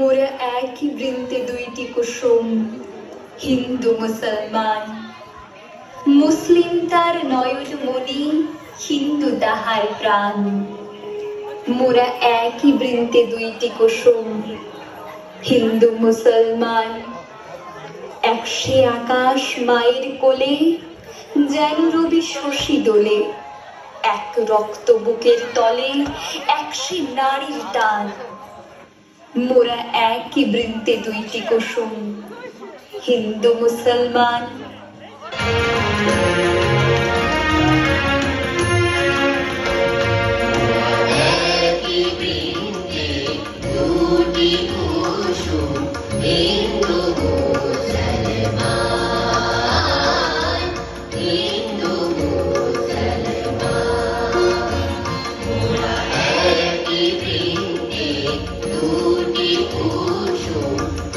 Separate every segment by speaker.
Speaker 1: বৃন্তে দুইটি কুসুম, হিন্দু, মুসলমান। মুসলিম তার নয়ন মনি, হিন্দু তাহার প্রাণ। মোরা একই বৃন্তে দুইটি কুসুম, হিন্দু, মুসলমান। একশে আকাশ মায়ের কোলে, যেন রবি শশী দোলে। এক রক্ত বুকের তলে একসে নারীর টান। মোরা একই বৃন্তে দুইটি কুসুম হিন্দু মুসলমান।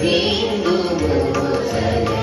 Speaker 1: Hindu Muslim